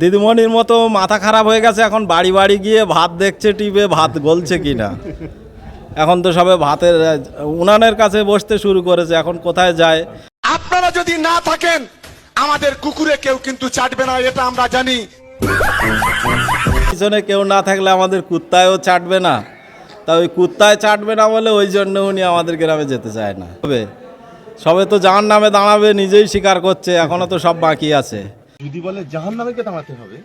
দিদিমণির মতো মাথা খারাপ হয়ে গেছে এখন বাড়ি বাড়ি গিয়ে ভাত দেখছে টিপে ভাত গলছে কিনা? এখন তো সবে ভাতের উনানের কাছে বসতে শুরু করেছে এখন কোথায় যায়? আপনারা যদি না থাকেন আমাদের কুকুরে কেউ কিন্তু চাটবে না এটা আমরা জানি। পিছনে কেউ না থাকলে আমাদের কুত্তায়ও চাটবে না। তা ওই কুত্তায় চাটবে না বলে ওই জন্য উনি আমাদের গ্রামে যেতে চায় না। তবে সবে তো যার নামে দাঁড়াবে নিজেই স্বীকার করছে এখনও তো সব বাকি আছে। যদি বলে জাহান নামেকে থামাতে হবে?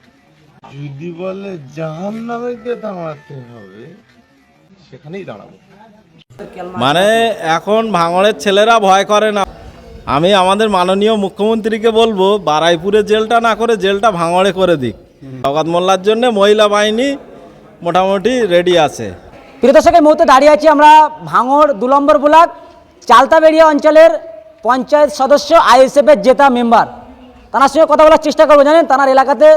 যদি বলে জাহান নামেকে থামাতে হবে সেখানেই দাঁড়াবো। মানে এখন ভাঙড়ের ছেলেরা ভয় করে না। আমি আমাদের মাননীয় মুখ্যমন্ত্রীকে বলব বারাইপুরে জেলটা না করে জেলটা ভাঙড়ে করে দিক। জগৎ মোল্লার জন্য মহিলা বাহিনী মোটামুটি রেডি আছে। প্রিয় দর্শক এই মুহূর্তে দাঁড়িয়ে আছি আমরা ভাঙড় দু নম্বর ব্লক চালতাবেড়িয়া অঞ্চলের পঞ্চায়েত সদস্য আইএসএফের জেতা মেম্বার। তার সঙ্গে কথা বলার চেষ্টা করব, জানেন? তার এলাকাতে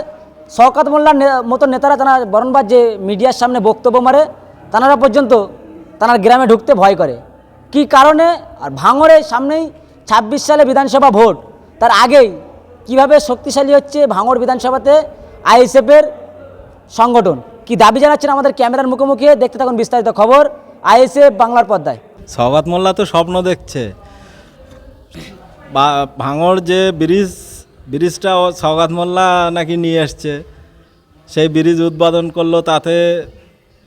শওকাত মোল্লার মতো নেতারা তারা বরণবার যে মিডিয়ার সামনে বক্তব্য মারে তারা পর্যন্ত তার গ্রামে ঢুকতে ভয় করে। কি কারণে? আর ভাঙড়ের সামনেই ছাব্বিশ সালে বিধানসভা ভোট। তার আগেই কীভাবে শক্তিশালী হচ্ছে ভাঙড় বিধানসভাতে আইএসএফের সংগঠন? কি দাবি জানাচ্ছেন আমাদের ক্যামেরার মুখোমুখি দেখতে থাকুন বিস্তারিত খবর আইএসএফ বাংলার পর্দায়। সৌগাত মোল্লা তো স্বপ্ন দেখছে। ভাঙড় যে ব্রিজ ব্রিজটা ও সৌগাত মোল্লা নাকি নিয়ে এসছে সেই ব্রিজ উদ্বোধন করল তাতে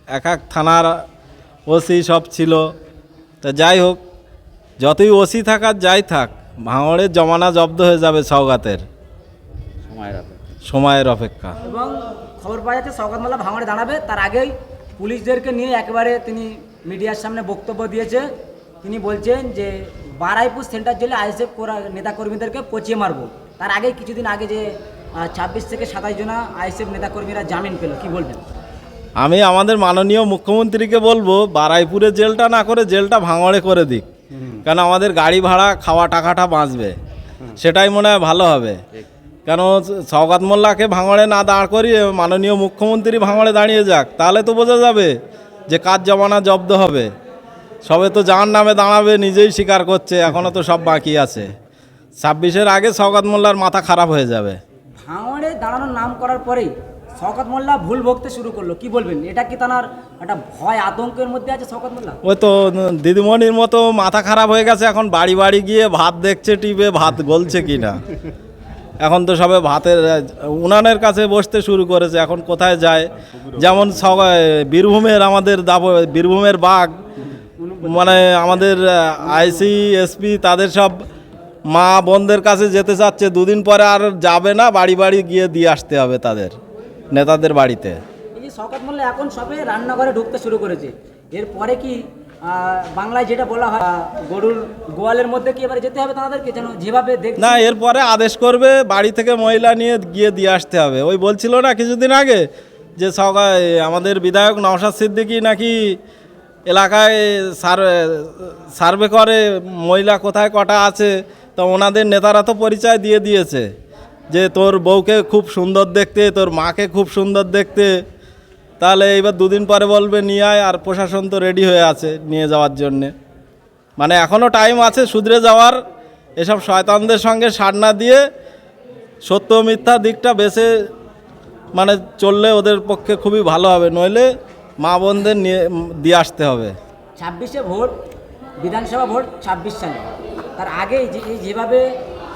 এক এক থানার ওসি সব ছিল। তা যাই হোক যতই ওসি থাকার যাই থাক ভাঙড়ের জমানা জব্দ হয়ে যাবে সৌগাতের সময়ের অপেক্ষা। এবং খবর পাওয়া যাচ্ছে সৌগত মোল্লা ভাঙড়ে দাঁড়াবে। তার আগেই পুলিশদেরকে নিয়ে একেবারে তিনি মিডিয়ার সামনে বক্তব্য দিয়েছে। তিনি বলছেন যে বারাইপুর সেন্টার জেলে আইএসএফ নেতাকর্মীদেরকে পচিয়ে মারবো। তার আগে কিছুদিন আগে যে ছাব্বিশ থেকে সাতাশ জনা আইএসএফ নেতাকর্মীরা জামিন পেল কি বলবেন? আমি আমাদের মাননীয় মুখ্যমন্ত্রীকে বলব বারাইপুরে জেলটা না করে জেলটা ভাঙড়ে করে দিক। কেন আমাদের গাড়ি ভাড়া খাওয়া টাকাটা বাঁচবে? সেটাই মনে হয় ভালো হবে। কেন সৌগাত মোল্লাকে ভাঙড়ে না দাঁড় করিয়ে মাননীয় মুখ্যমন্ত্রী ভাঙড়ে দাঁড়িয়ে যাক তাহলে তো বোঝা যাবে যে কাজ জমানা জব্দ হবে। সবে তো যার নামে দাঁড়াবে নিজেই স্বীকার করছে এখনও তো সব বাকি আছে। ছাব্বিশের আগে সৌগাত মোল্লার মাথা খারাপ হয়ে যাবে। ভাঙড়ে দাঁড়ানোর নাম করার পরেই শওকত মোল্লা ভুল বকতে শুরু করল। কি বলবেন? এটা কি তার একটা ভয় আতঙ্কের মধ্যে আছে শওকত মোল্লা? ওই তো দিদিমণির মতো মাথা খারাপ হয়ে গেছে এখন বাড়ি বাড়ি গিয়ে ভাত দেখছে টিপে ভাত গলছে কি না এখন তো সবে ভাতের উনানের কাছে বসতে শুরু করেছে এখন কোথায় যায়? যেমন সবাই বীরভূমের আমাদের দাব বীরভূমের বাঘ মানে আমাদের আইসি এসপি তাদের সব মা বোনদের কাছে যেতে চাচ্ছে দুদিন পরে আর যাবে না বাড়ি বাড়ি গিয়ে দিয়ে আসতে হবে তাদের নেতাদের বাড়িতে। মোল্লা এখন সবে রান্নাঘরে ঢুকতে শুরু করেছে। এরপরে কি বাংলায় যেটা বলা হয় গরুর গোয়ালের মধ্যে কি এবারে যেতে হবে তাদেরকে? যেন যেভাবে দেখ না এরপরে আদেশ করবে বাড়ি থেকে মহিলা নিয়ে গিয়ে দিয়ে আসতে হবে। ওই বলছিল না কিছুদিন আগে যে সকাল আমাদের বিধায়ক নওশাদ সিদ্দিকী নাকি এলাকায় সার সার্ভে করে মহিলা কোথায় কটা আছে তো ওনাদের নেতারা তো পরিচয় দিয়ে দিয়েছে যে তোর বউকে খুব সুন্দর দেখতে, তোর মাকে খুব সুন্দর দেখতে। তাহলে এবার দুদিন পরে বলবে, নিয়ে আয় আর প্রশাসন তো রেডি হয়ে আছে নিয়ে যাওয়ার জন্যে। মানে এখনও টাইম আছে শুধরে যাওয়ার। এসব শয়তানদের সঙ্গে সার না দিয়ে সত্য মিথ্যা দিকটা বেছে মানে চললে ওদের পক্ষে খুবই ভালো হবে, নইলে মা বোনদের নিয়ে, দিয়ে আসতে হবে। ছাব্বিশে ভোট, বিধানসভা ভোট ছাব্বিশ সালে। তার আগেই যে যেভাবে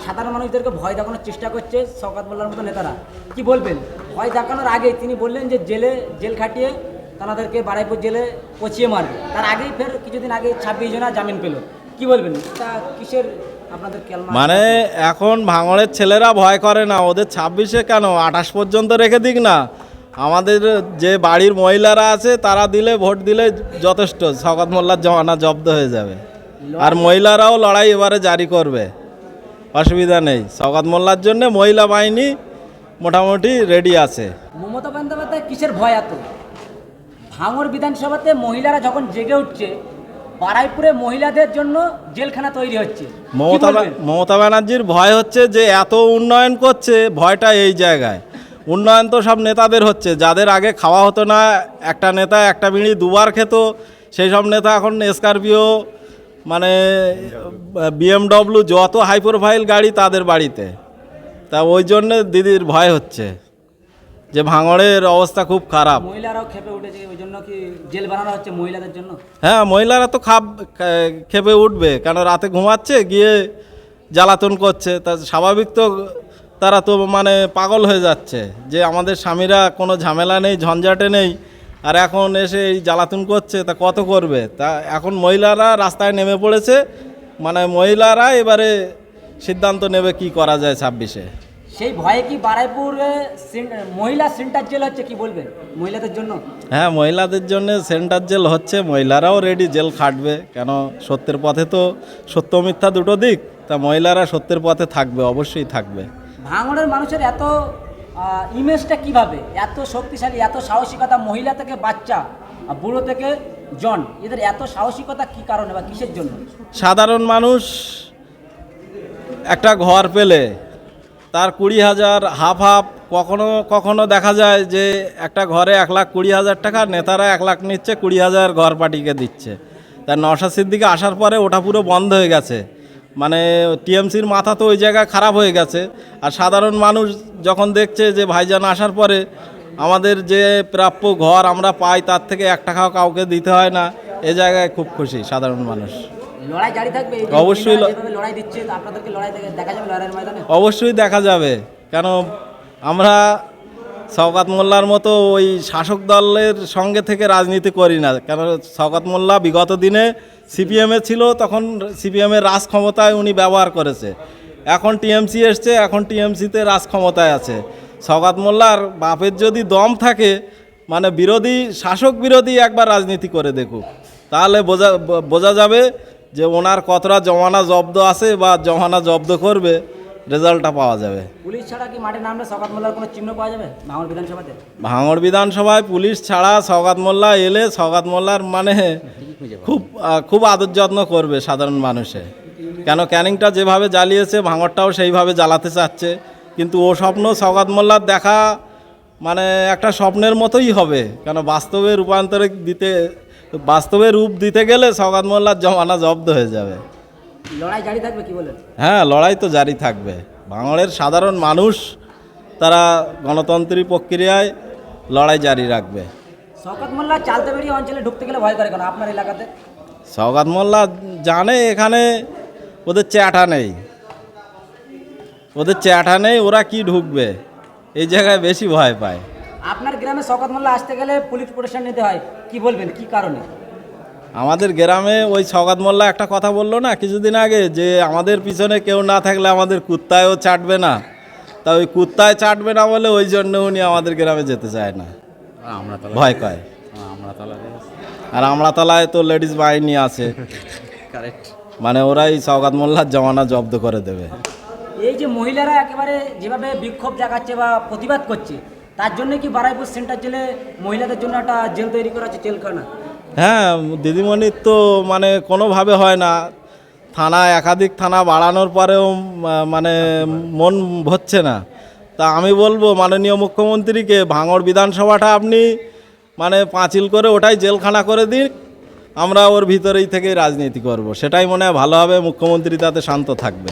সাধারণ মানুষদেরকে ভয় দেখানোর চেষ্টা করছে শওকত মোল্লার মতো নেতারা, কি বলবেন? ভয় দেখানোর আগেই তিনি বললেন যে জেলে জেল খাটিয়ে তাদেরকে বারাইপুর জেলে পচিয়ে মারবে। তার আগেই ফের কিছুদিন আগে ছাব্বিশ জনা জামিন পেল। কি বলবেন? এটা কিসের মানে এখন ভাঙড়ের ছেলেরা ভয় করে না, ওদের ছাব্বিশে কেন? আঠাশ পর্যন্ত রেখে দিক না। আমাদের যে বাড়ির মহিলারা আছে, তারা দিলে, ভোট দিলে যথেষ্ট। শকত মোল্লার জমানা জব্দ হয়ে যাবে। আর মহিলারাও লড়াই এবারে জারি করবে। অসুবিধা নেই। শকত মোল্লার জন্য মহিলা বাহিনী মোটামুটি রেডি আছে। মমতা বন্দ্যোপাধ্যায় কিসের ভয় এত? ভাঙড় বিধানসভাতে মহিলারা যখন জেগে উঠছে বারাইপুরে মহিলাদের জন্য জেলখানা তৈরি হচ্ছে। মমতা মমতা ব্যানার্জির ভয় হচ্ছে যে এত উন্নয়ন করছে ভয়টা এই জায়গায়। উন্নয়ন তো সব নেতাদের হচ্ছে। যাদের আগে খাওয়া হতো না একটা নেতা একটা বিড়ি দুবার খেত সেই সব নেতা এখন স্করপিও মানে বিএমডব্লিউ যত হাই প্রোফাইল গাড়ি তাদের বাড়িতে। তা ওই জন্য দিদির ভয় হচ্ছে যে ভাঙড়ের অবস্থা খুব খারাপ। মহিলারাও খেপে উঠেছে ওই জন্য কি জেল বানানো হচ্ছে মহিলাদের জন্য? হ্যাঁ মহিলারা তো খাপ খেপে উঠবে কেন রাতে ঘুমাচ্ছে গিয়ে জ্বালাতন করছে। তা স্বাভাবিক তো তারা তো মানে পাগল হয়ে যাচ্ছে যে আমাদের স্বামীরা কোনো ঝামেলা নেই ঝঞ্ঝাটে নেই। আর এখন এসে এই জ্বালাতন করছে তা কত করবে? তা এখন মহিলারা রাস্তায় নেমে পড়েছে মানে মহিলারা এবারে সিদ্ধান্ত নেবে কি করা যায় ছাব্বিশে। সেই ভয়ে কি বারাইপুরে মহিলা সেন্টার জেল হচ্ছে কি বলবেন মহিলাদের জন্য? হ্যাঁ মহিলাদের জন্য সেন্টার জেল হচ্ছে মহিলারাও রেডি জেল খাটবে। কেন? সত্যের পথে তো সত্য মিথ্যা দুটো দিক তা মহিলারা সত্যের পথে থাকবে অবশ্যই থাকবে। ভাঙড়ের মানুষের এত ইমেজটা কীভাবে? এত শক্তিশালী, এত সাহসিকতা মহিলা থেকে বাচ্চা বুড়ো থেকে জন, এদের এত সাহসিকতা কি কারণে বা কিসের জন্য? সাধারণ মানুষ একটা ঘর পেলে, তার কুড়ি হাজার হাফ হাফ, কখনো কখনো দেখা যায় যে একটা ঘরে এক লাখ কুড়ি হাজার টাকা, নেতারা এক লাখ নিচ্ছে, কুড়ি হাজার ঘর পার্টিকে দিচ্ছে। তার নশা সিদ্দিকে আসার পরে ওটা পুরো বন্ধ হয়ে গেছে। মানে টিএমসির মাথা তো ওই জায়গায় খারাপ হয়ে গেছে। আর সাধারণ মানুষ যখন দেখছে যে ভাইজান আসার পরে আমাদের যে প্রাপ্য ঘর আমরা পাই তার থেকে এক টাকাও কাউকে দিতে হয় না। এ জায়গায় খুব খুশি সাধারণ মানুষ। লড়াই জারি থাকবে অবশ্যই মহিলারা ল- যেভাবে লড়াই দিচ্ছে আপনাদেরকে লড়াই দেখা যাবে লড়াইয়ের ময়দানে? অবশ্যই দেখা যাবে। কেন আমরা শওকাত মোল্লার মতো ওই শাসক দলের সঙ্গে থেকে রাজনীতি করি না। কেন শওকাত মোল্লা বিগত দিনে সিপিএমে ছিল, তখন সিপিএমের রাজ ক্ষমতায় উনি ব্যবহার করেছে। এখন টিএমসি এসছে, এখন টিএমসিতে রাজ ক্ষমতায় আছে। শওকাত মোল্লার বাপের যদি দম থাকে মানে বিরোধী, শাসক বিরোধী একবার রাজনীতি করে দেখুক। তাহলে বোঝা বোঝা যাবে যে ওনার কতটা জমানা জব্দ আছে বা জমানা জব্দ করবে। রেজাল্টটা পাওয়া যাবে। পুলিশ ছাড়া কি মাঠে নামলে সকাত মোল্লার কোনো চিহ্ন পাওয়া যাবে? ভাঙড় বিধানসভাতে? ভাঙড় বিধানসভায় পুলিশ ছাড়া সৌগাত মোল্লা এলে সৌগাত মোল্লার মানে খুব খুব আদর যত্ন করবে সাধারণ মানুষে। কেন ক্যানিংটা যেভাবে জ্বালিয়েছে ভাঙড়টাও সেইভাবে জ্বালাতে চাচ্ছে। কিন্তু ও স্বপ্ন সৌগাত মোল্লার দেখা মানে একটা স্বপ্নের মতোই হবে। কেন বাস্তবে রূপান্তরে দিতে বাস্তবে রূপ দিতে গেলে সৌগাত মোল্লার জমানা জব্দ হয়ে যাবে। লড়াই জারি থাকবে কি বলেন? হ্যাঁ লড়াই তো জারি থাকবে। ভাঙড়ের সাধারণ মানুষ তারা গণতন্ত্রী প্রক্রিয়ায় লড়াই জারি রাখবে। শওকত মোল্লা চালতে বেরিয়ে অঞ্চলে ঢুকতে গেলে ভয় করে কেন আপনার এলাকাতে? সৌগাত মোল্লা জানে এখানে ওদের চ্যাটা নেই। ওদের চ্যাটা নেই ওরা কি ঢুকবে? এই জায়গায় বেশি ভয় পায়। আপনার গ্রামে শওকত মোল্লা আসতে গেলে পুলিশ প্রোটেকশন নিতে হয়। কি বলবেন? কি কারণে? আমাদের গ্রামে ওই সৌগাত মোল্লা একটা কথা বলল না কিছুদিন আগে যে আমাদের পিছনে কেউ না থাকলে আমাদের কুত্তায়ও চাটবে না। তা ওই কুত্তায় চাটবে না বলে ওই জন্য উনি আমাদের গ্রামে যেতে চায় না। ভয় পায় আর আমড়াতলায় তো লেডিস বাহিনী আছে। মানে ওরাই সৌগাত মোল্লার জমানা জব্দ করে দেবে। এই যে মহিলারা একেবারে যেভাবে বিক্ষোভ জাগাচ্ছে বা প্রতিবাদ করছে তার জন্য কি বারাইপুর সেন্টার জেলে মহিলাদের জন্য একটা জেল তৈরি করা হচ্ছে জেলখানা? হ্যাঁ দিদিমণির তো মানে কোনোভাবে হয় না। থানা, একাধিক থানা বাড়ানোর পরেও মানে মন ভরছে না। তা আমি বলব, মাননীয় মুখ্যমন্ত্রীকে, ভাঙড় বিধানসভাটা আপনি মানে পাঁচিল করে ওটাই জেলখানা করে দিন। আমরা ওর ভিতরেই থেকে রাজনীতি করব। সেটাই মনে হয় ভালো হবে, মুখ্যমন্ত্রী তাতে শান্ত থাকবে।